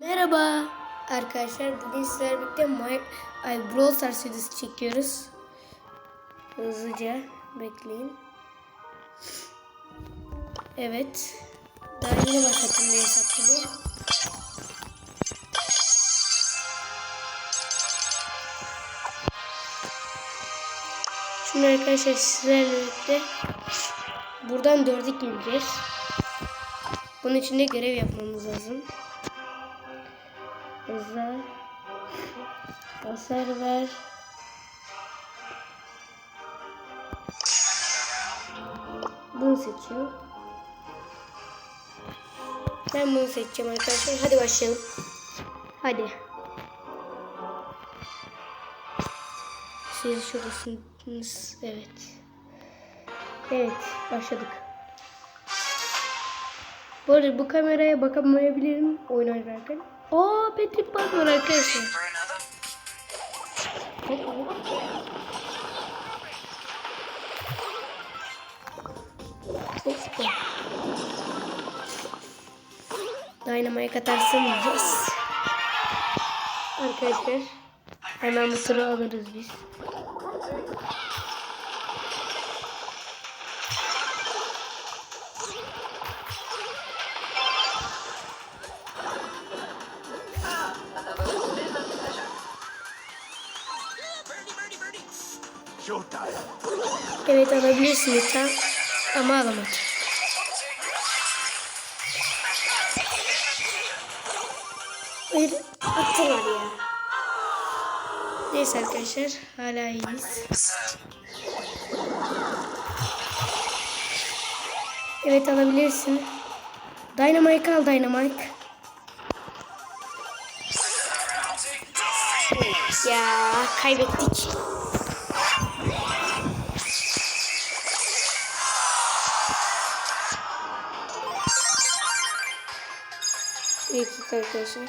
Merhaba arkadaşlar. Bugün sizlerle birlikte My, ay, Brawl Stars serisi çekiyoruz. Hızlıca bekleyin. Evet. Daha yeni başlattım bir hesaptı bu. Şimdi arkadaşlar sizlerle birlikte buradan dörde gireceğiz. Bunun için de görev yapmamız lazım. Hızla hasar ver. Bunu seçiyorum. Ben bunu seçeceğim arkadaşlar. Hadi başlayalım. Hadi. Siz şuradasınız. Evet. Evet. Başladık. Bu arada bu kameraya bakamayabilirim oyun oynarken. Aa Patrick Bug var arkadaşlar. Hop, hop. Hoppa. Dynamite atarsın. Yes. Arkadaşlar. Hemen bu turu alırız biz. Evet alabilirsin lütfen. Ama alamadım. Hayır attılar ya. Neyse arkadaşlar hala iyiyiz. Evet alabilirsin. Dynamite al Dynamite. Ya kaybettik. Bir arkadaşlar.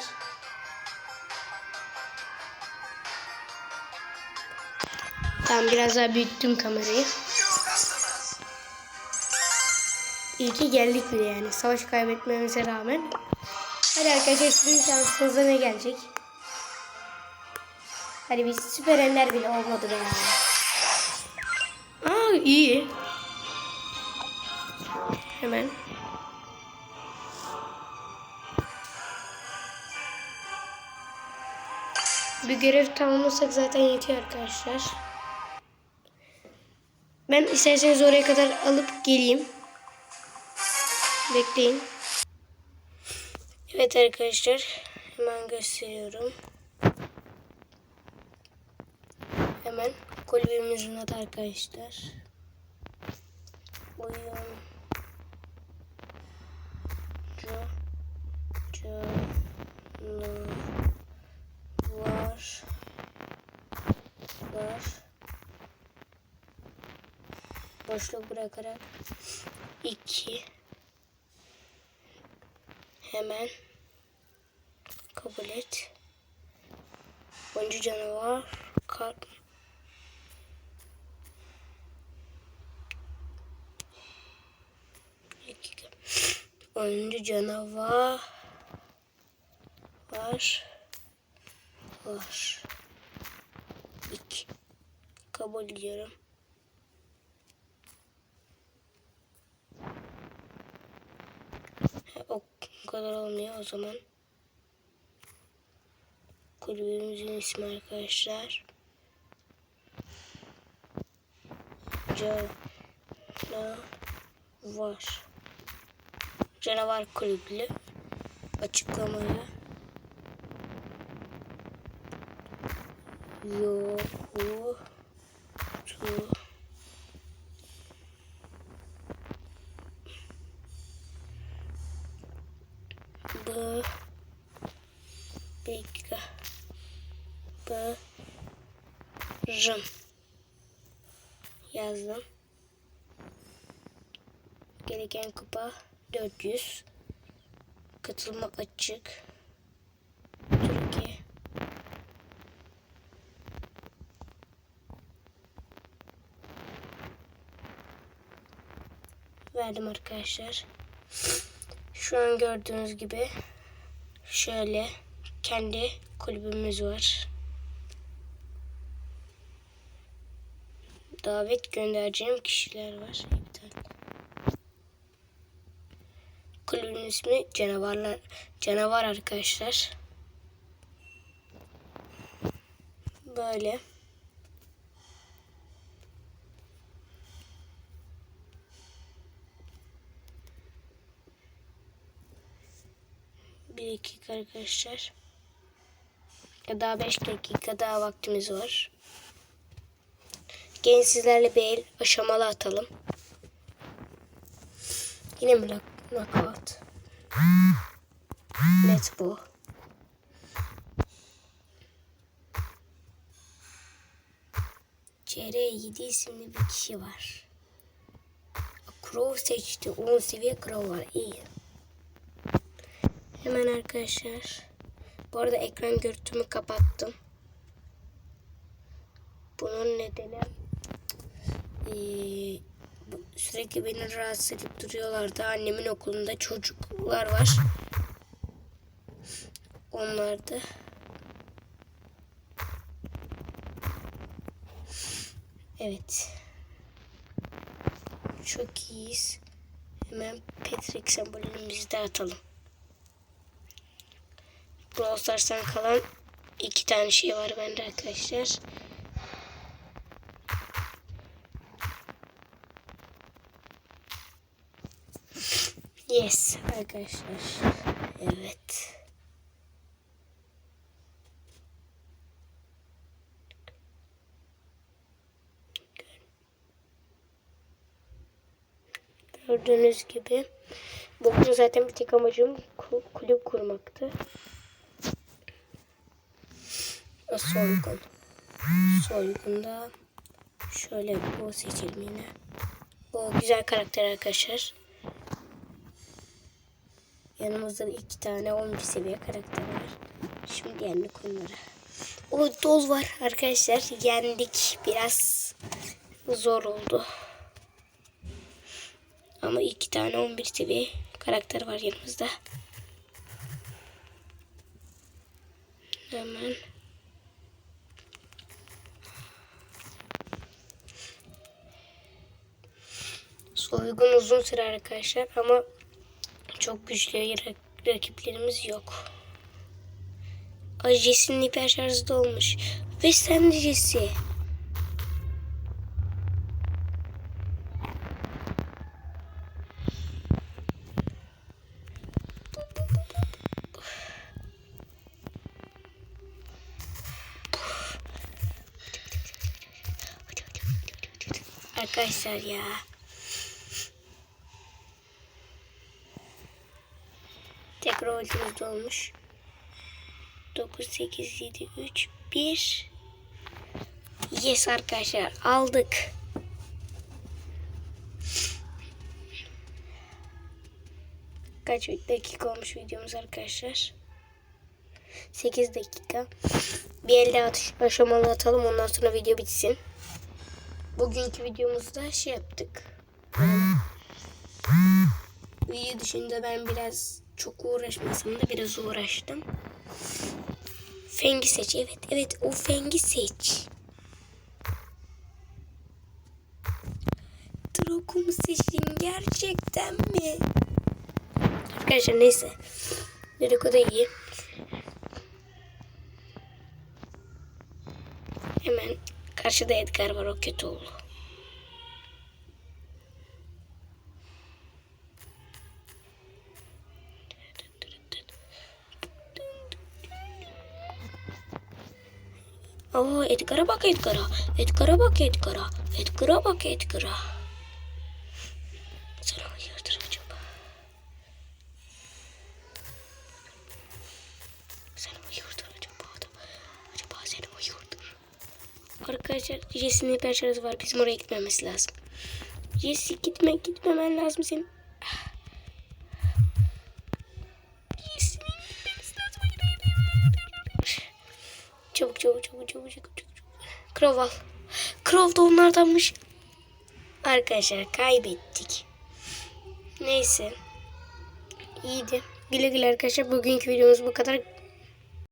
Tamam biraz daha büyüttüm kamerayı. İyi ki geldik bile yani. Savaş kaybetmemize rağmen. Hadi arkadaşlar sizin şansınıza ne gelecek? Hadi biz süper ender bile olmadı be ya. Aa iyi. Hemen. Bir görev tamamlasak zaten yetiyor arkadaşlar. Ben isterseniz oraya kadar alıp geleyim. Bekleyin. Evet arkadaşlar. Hemen gösteriyorum. Hemen kulübümüzün adı arkadaşlar. Oyuncu canlı var var boşluk bırakarak iki hemen kabul et oyuncu canavar kart oyuncu canavar var var. İki. Kabul ediyorum. Ha, O kadar olmuyor o zaman. Kulübümüzün ismi arkadaşlar. Canavar. Canavar kulübü. Açıklamaya yoğurtu bu bika barım yazdım. Gereken kupa 400. Katılma açık. Türkiye. verdim arkadaşlar. Şu an gördüğünüz gibi Şöyle kendi kulübümüz var. Davet göndereceğim kişiler var. Kulübün ismi canavarlar canavar arkadaşlar. Böyle. Dakika arkadaşlar. Daha beş dakika daha vaktimiz var. Gelin sizlerle bir el aşamalı atalım. Yine mi knock- knockout? Let's go. CR7 isimli bir kişi var. Crow seçti. 10 seviye Crow var. İyi. Hemen arkadaşlar. Bu arada ekran görüntümü kapattım. Bunun nedeni bu- sürekli beni rahatsız edip duruyorlardı. Annemin okulunda çocuklar var. Onlar da Evet. Çok iyiyiz. Hemen Patrick sembolümüzü de atalım. Brawl Stars'tan kalan iki tane şey var bende arkadaşlar. Yes arkadaşlar. Evet. Gördüğünüz gibi bugün zaten bir tek amacım ku- kulüp kurmaktı. O soygun. Soygunda şöyle bu seçelim yine. Bu güzel karakter arkadaşlar. Yanımızda da iki tane 11 seviye karakter var. Şimdi yendik onları. O doz var arkadaşlar. Yendik. Biraz zor oldu. Ama iki tane 11 seviye karakter var yanımızda. Hemen. Soygun uzun sürer arkadaşlar ama çok güçlü rak- rakiplerimiz yok. Jesse'nin hiper şarjı da olmuş. Ve sen de Jesse. Arkadaşlar ya. Tekrar ultimiz dolmuş. 9, 8, 7, 3, 1. Yes arkadaşlar aldık. Kaç dakika olmuş videomuz arkadaşlar? 8 dakika. Bir elde atış aşamalı atalım ondan sonra video bitsin. Bugünkü videomuzda şey yaptık. Video dışında ben biraz çok uğraşmasam da biraz uğraştım. Fengi seç. Evet evet o Fengi seç. Draco mu seçtin gerçekten mi? Arkadaşlar neyse. Draco da iyi. Hemen karşıda Edgar var o kötü oldu. Oo Edgar'a bak Edgar'a. Edgar'a bak Edgar'a. Edgar'a bak Edgar'a. Sana hayırdır acaba? Sana hayırdır acaba adam? Acaba sana hayırdır? Arkadaşlar Jesse'nin şarjı var. Bizim oraya gitmemesi lazım. Jesse gitme gitmemen lazım senin. Çabuk çabuk çabuk çabuk çabuk. Crow al. Crow da onlardanmış. Arkadaşlar kaybettik. Neyse. İyiydi. Güle güle arkadaşlar. Bugünkü videomuz bu kadar.